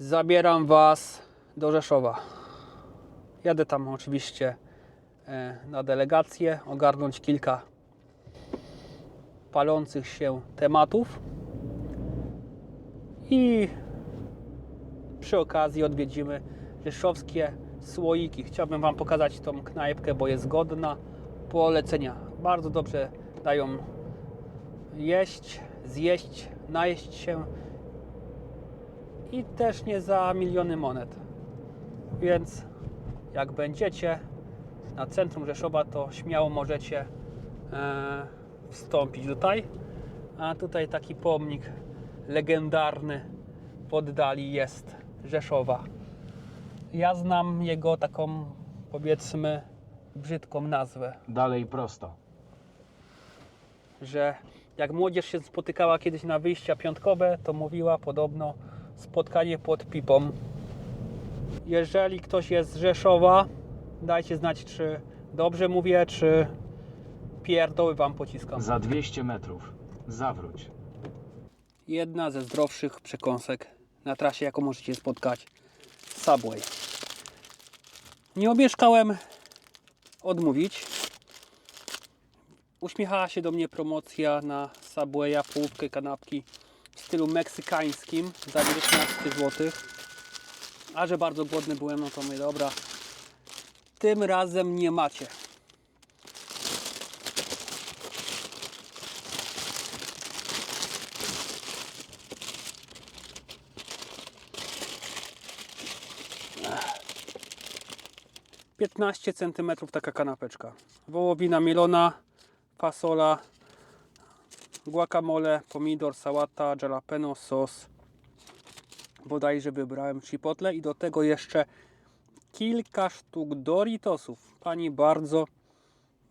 Zabieram Was do Rzeszowa. Jadę tam oczywiście e, na delegację, ogarnąć kilka palących się tematów i przy okazji odwiedzimy rzeszowskie słoiki. Chciałbym Wam pokazać tą knajpkę, bo jest godna polecenia. Bardzo dobrze dają jeść, zjeść, najeść się i też nie za miliony monet. Więc jak będziecie na centrum Rzeszowa, to śmiało możecie e, wstąpić tutaj. A tutaj taki pomnik legendarny w oddali jest Rzeszowa. Ja znam jego taką, powiedzmy, brzydką nazwę, Dalej prosto. że jak młodzież się spotykała kiedyś na wyjścia piątkowe, to mówiła podobno spotkanie pod pipą. Jeżeli ktoś jest z Rzeszowa, dajcie znać, czy dobrze mówię, czy pierdoły wam pociskam. Za 200 metrów. Zawróć. Jedna ze zdrowszych przekąsek na trasie, jaką możecie spotkać. Subway. Nie omieszkałem odmówić. Uśmiechała się do mnie promocja na Subwaya, połówkę kanapki stylu meksykańskim za 19 zł. A że bardzo głodny byłem, no to mówię, dobra, tym razem nie macie. 15 cm taka kanapeczka. Wołowina mielona, fasola, guacamole, pomidor, sałata, jalapeno, sos. Bodajże wybrałem chipotle i do tego jeszcze kilka sztuk Doritosów. Pani bardzo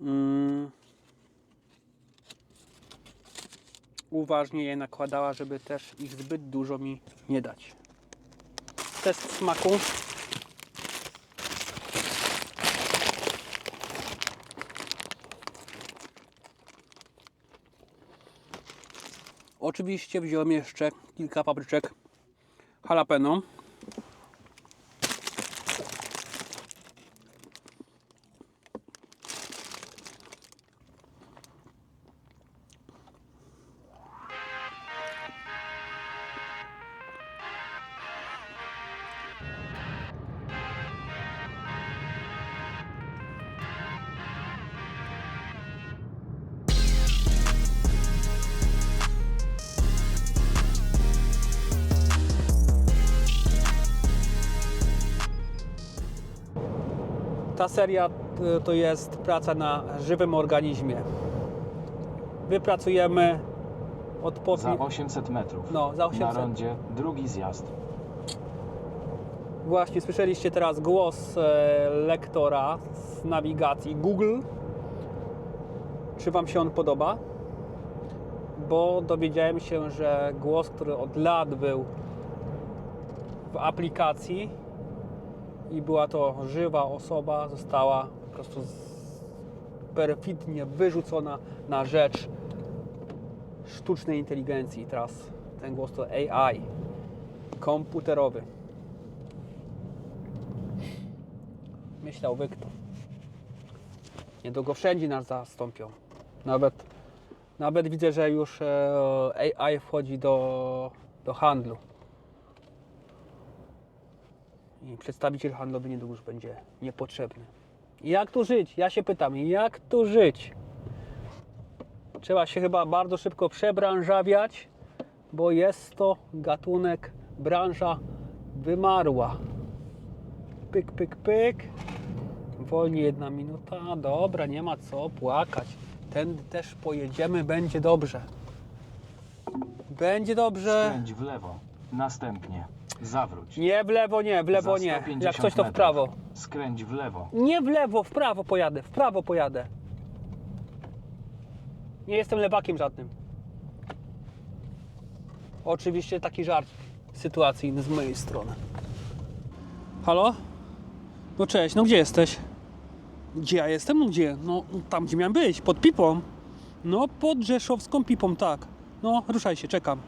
mm, uważnie je nakładała, żeby też ich zbyt dużo mi nie dać. Test smaku. Oczywiście wziąłem jeszcze kilka papryczek jalapeno. Ta seria y, to jest praca na żywym organizmie. Wypracujemy Za odpowiednie. 800 metrów. No, za 800. Na rondzie drugi zjazd. Właśnie słyszeliście teraz głos e, lektora z nawigacji Google. Czy Wam się on podoba? Bo dowiedziałem się, że głos, który od lat był w aplikacji i była to żywa osoba, została po prostu perfidnie wyrzucona na rzecz sztucznej inteligencji. Teraz ten głos to AI, komputerowy. Myślałby kto. Niedługo wszędzie nas zastąpią. Nawet, nawet widzę, że już e, AI wchodzi do, do handlu. I przedstawiciel handlowy niedługo już będzie niepotrzebny. Jak tu żyć? Ja się pytam, jak tu żyć? Trzeba się chyba bardzo szybko przebranżawiać, bo jest to gatunek, branża wymarła. Pyk, pyk, pyk. Wolniej jedna minuta. Dobra, nie ma co płakać. Tędy też pojedziemy, będzie dobrze. Będzie dobrze. Skręć w lewo. Następnie. Zawróć. Nie w lewo, nie, w lewo Za nie. 150 Jak coś to w metrów. prawo. Skręć w lewo. Nie w lewo, w prawo pojadę, w prawo pojadę. Nie jestem lewakiem żadnym. Oczywiście taki żart sytuacyjny z mojej strony. Halo? No cześć, no gdzie jesteś? Gdzie ja jestem? No gdzie? No tam, gdzie miałem być, pod pipą. No pod rzeszowską pipą, tak. No ruszaj się, czekam.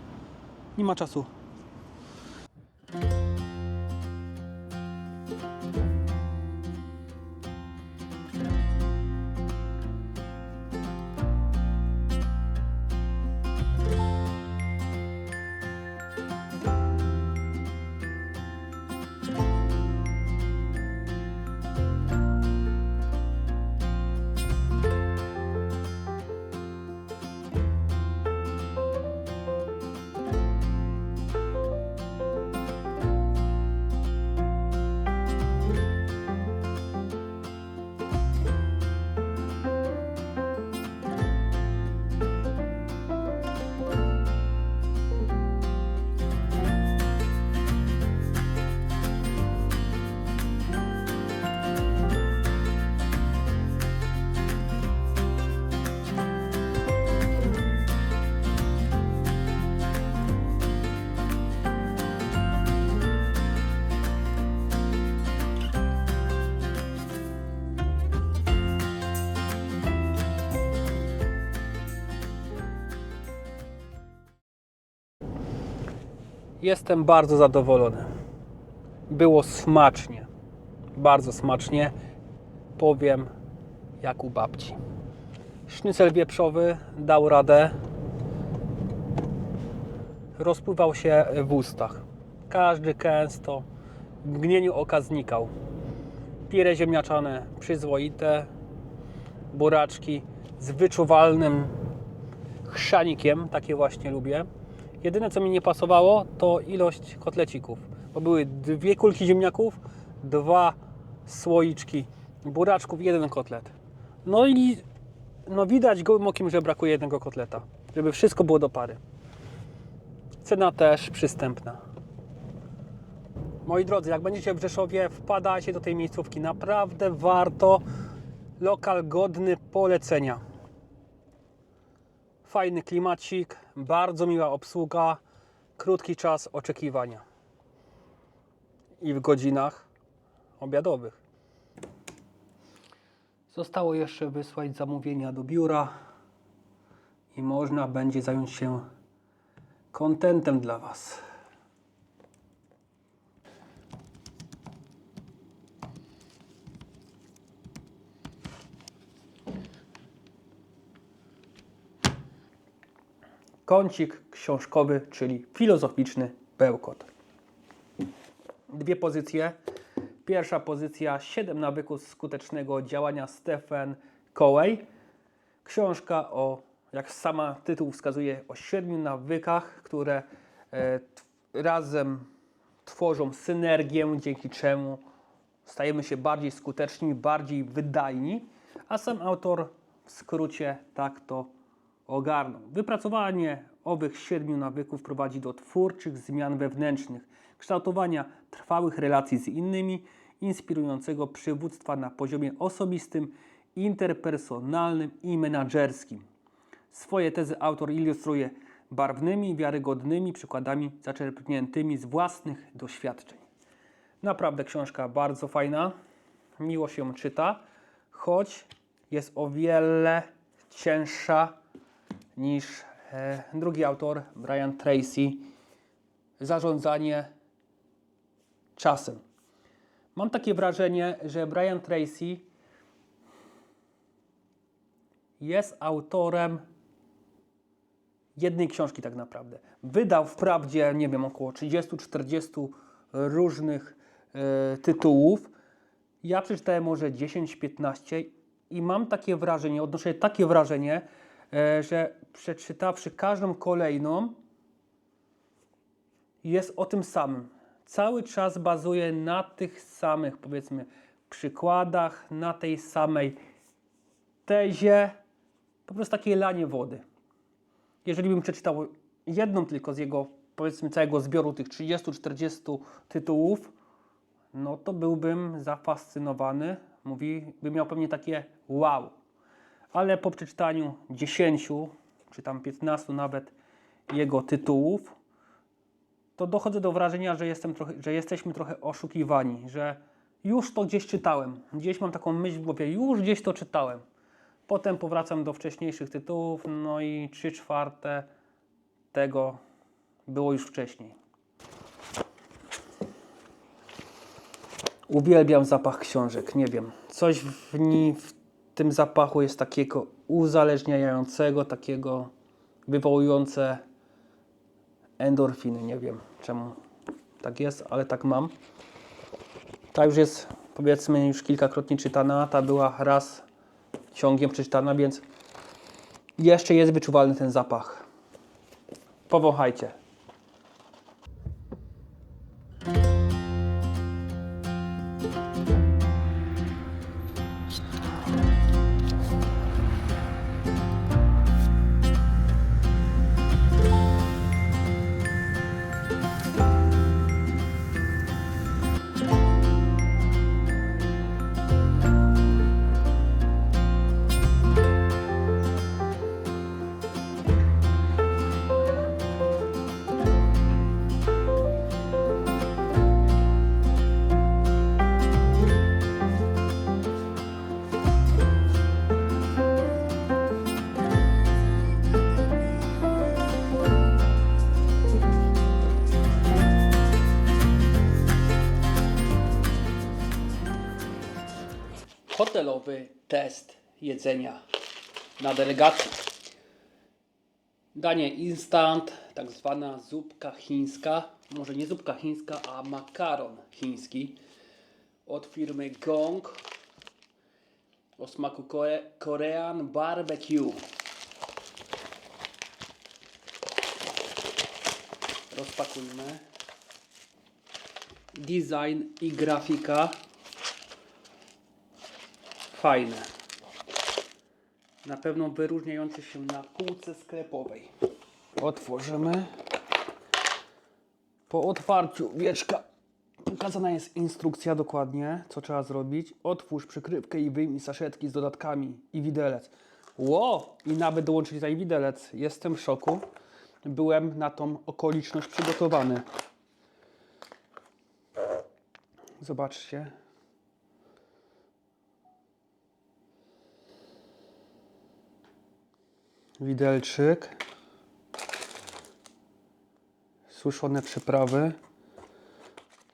Nie ma czasu. Jestem bardzo zadowolony. Było smacznie. Bardzo smacznie. Powiem jak u babci. Sznycel wieprzowy dał radę. Rozpływał się w ustach. Każdy kęsto w mgnieniu oka znikał. Pire ziemniaczane przyzwoite. Buraczki z wyczuwalnym chrzanikiem, takie właśnie lubię. Jedyne co mi nie pasowało to ilość kotlecików, bo były dwie kulki ziemniaków, dwa słoiczki buraczków, jeden kotlet. No i no widać gołym okiem, że brakuje jednego kotleta, żeby wszystko było do pary. Cena też przystępna. Moi drodzy, jak będziecie w Rzeszowie, wpadajcie do tej miejscówki. Naprawdę warto. Lokal godny polecenia. Fajny klimacik, bardzo miła obsługa, krótki czas oczekiwania. I w godzinach obiadowych. Zostało jeszcze wysłać zamówienia do biura i można będzie zająć się kontentem dla Was. Kącik książkowy, czyli filozoficzny bełkot. Dwie pozycje. Pierwsza pozycja 7 nawyków skutecznego działania Stephen Covey. Książka o, jak sama tytuł wskazuje, o siedmiu nawykach, które e, razem tworzą synergię, dzięki czemu stajemy się bardziej skuteczni, bardziej wydajni, a sam autor w skrócie tak to ogarnął. Wypracowanie owych siedmiu nawyków prowadzi do twórczych zmian wewnętrznych, kształtowania trwałych relacji z innymi, inspirującego przywództwa na poziomie osobistym, interpersonalnym i menadżerskim. Swoje tezy autor ilustruje barwnymi, wiarygodnymi przykładami zaczerpniętymi z własnych doświadczeń. Naprawdę książka bardzo fajna, miło się ją czyta, choć jest o wiele cięższa niż e, drugi autor, Brian Tracy, Zarządzanie czasem. Mam takie wrażenie, że Brian Tracy jest autorem jednej książki tak naprawdę. Wydał wprawdzie, nie wiem, około 30-40 różnych e, tytułów. Ja przeczytałem może 10-15 i mam takie wrażenie, odnoszę takie wrażenie, że przeczytawszy każdą kolejną, jest o tym samym. Cały czas bazuje na tych samych, powiedzmy, przykładach, na tej samej tezie, po prostu takie lanie wody. Jeżeli bym przeczytał jedną tylko z jego, powiedzmy, całego zbioru tych 30-40 tytułów, no to byłbym zafascynowany. Mówi, bym miał pewnie takie wow. Ale po przeczytaniu 10 czy tam 15 nawet jego tytułów, to dochodzę do wrażenia, że, jestem trochę, że jesteśmy trochę oszukiwani, że już to gdzieś czytałem. Gdzieś mam taką myśl w głowie, już gdzieś to czytałem. Potem powracam do wcześniejszych tytułów, no i 3 czwarte tego było już wcześniej. Uwielbiam zapach książek, nie wiem. Coś w, ni, w tym zapachu jest takiego uzależniającego, takiego wywołujące endorfiny. Nie wiem czemu tak jest, ale tak mam. Ta już jest powiedzmy już kilkakrotnie czytana, ta była raz ciągiem przeczytana, więc jeszcze jest wyczuwalny ten zapach. Powąchajcie. Hotelowy test jedzenia na delegacji. Danie instant, tak zwana zupka chińska, może nie zupka chińska, a makaron chiński od firmy Gong o smaku Kore Korean Barbecue. Rozpakujmy. Design i grafika fajne. Na pewno wyróżniające się na półce sklepowej. Otworzymy. Po otwarciu wieczka pokazana jest instrukcja dokładnie, co trzeba zrobić. Otwórz przykrywkę i wyjmij saszetki z dodatkami i widelec. Ło! I nawet dołączyli tutaj widelec. Jestem w szoku. Byłem na tą okoliczność przygotowany. Zobaczcie. Widelczyk. Suszone przyprawy.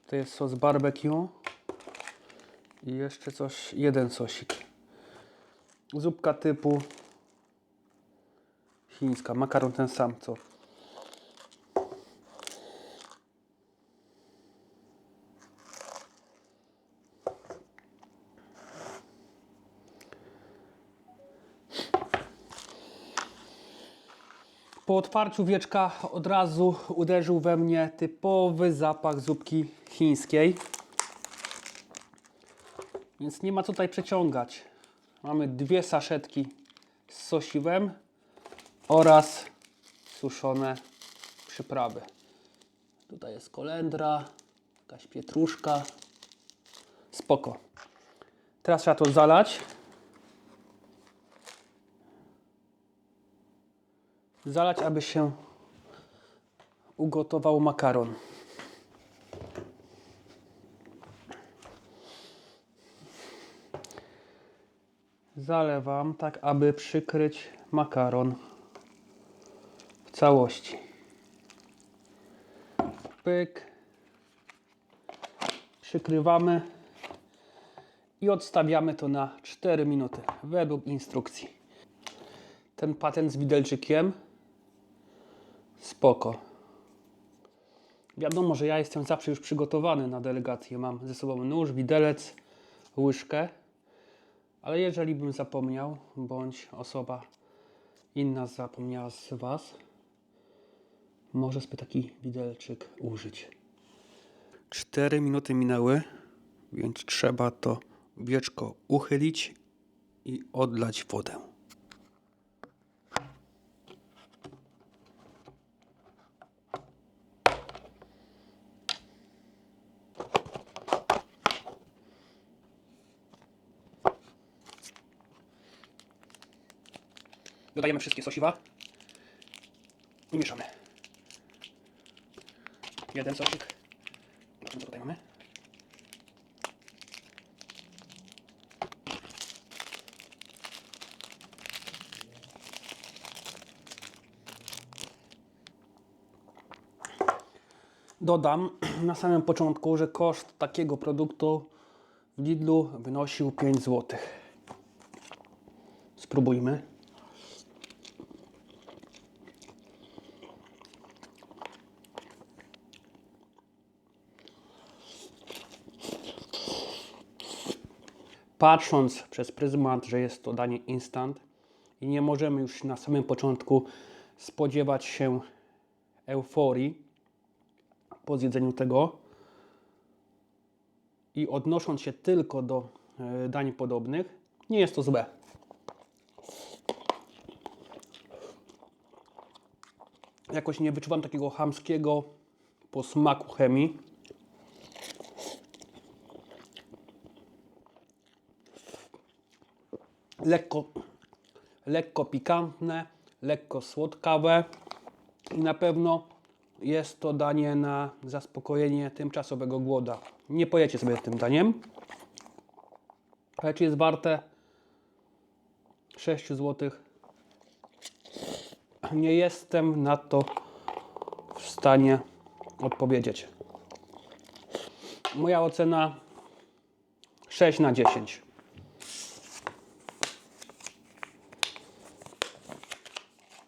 To jest sos barbecue. I jeszcze coś, jeden sosik. Zupka typu chińska. Makaron ten sam, co Po otwarciu wieczka od razu uderzył we mnie typowy zapach zupki chińskiej. Więc nie ma co tutaj przeciągać. Mamy dwie saszetki z sosiwem oraz suszone przyprawy. Tutaj jest kolendra, jakaś pietruszka. Spoko. Teraz trzeba to zalać. Zalać, aby się ugotował makaron. Zalewam tak, aby przykryć makaron w całości. Pyk. Przykrywamy i odstawiamy to na 4 minuty według instrukcji. Ten patent z widelczykiem spoko. Wiadomo, że ja jestem zawsze już przygotowany na delegację. Mam ze sobą nóż, widelec, łyżkę. Ale jeżeli bym zapomniał, bądź osoba inna zapomniała z Was, może sobie taki widelczyk użyć. 4 minuty minęły, więc trzeba to wieczko uchylić i odlać wodę. Dodajemy wszystkie sosiwa i mieszamy. Jeden sosik. Zobaczmy, co tutaj mamy. Dodam na samym początku, że koszt takiego produktu w Lidlu wynosił 5 zł. Spróbujmy. Patrząc przez pryzmat, że jest to danie instant i nie możemy już na samym początku spodziewać się euforii po zjedzeniu tego i odnosząc się tylko do e, dań podobnych, nie jest to złe. Jakoś nie wyczuwam takiego chamskiego posmaku chemii. Lekko, lekko pikantne, lekko słodkawe i na pewno jest to danie na zaspokojenie tymczasowego głoda. Nie pojecie sobie tym daniem, ale czy jest warte 6 zł? Nie jestem na to w stanie odpowiedzieć. Moja ocena 6 na 10.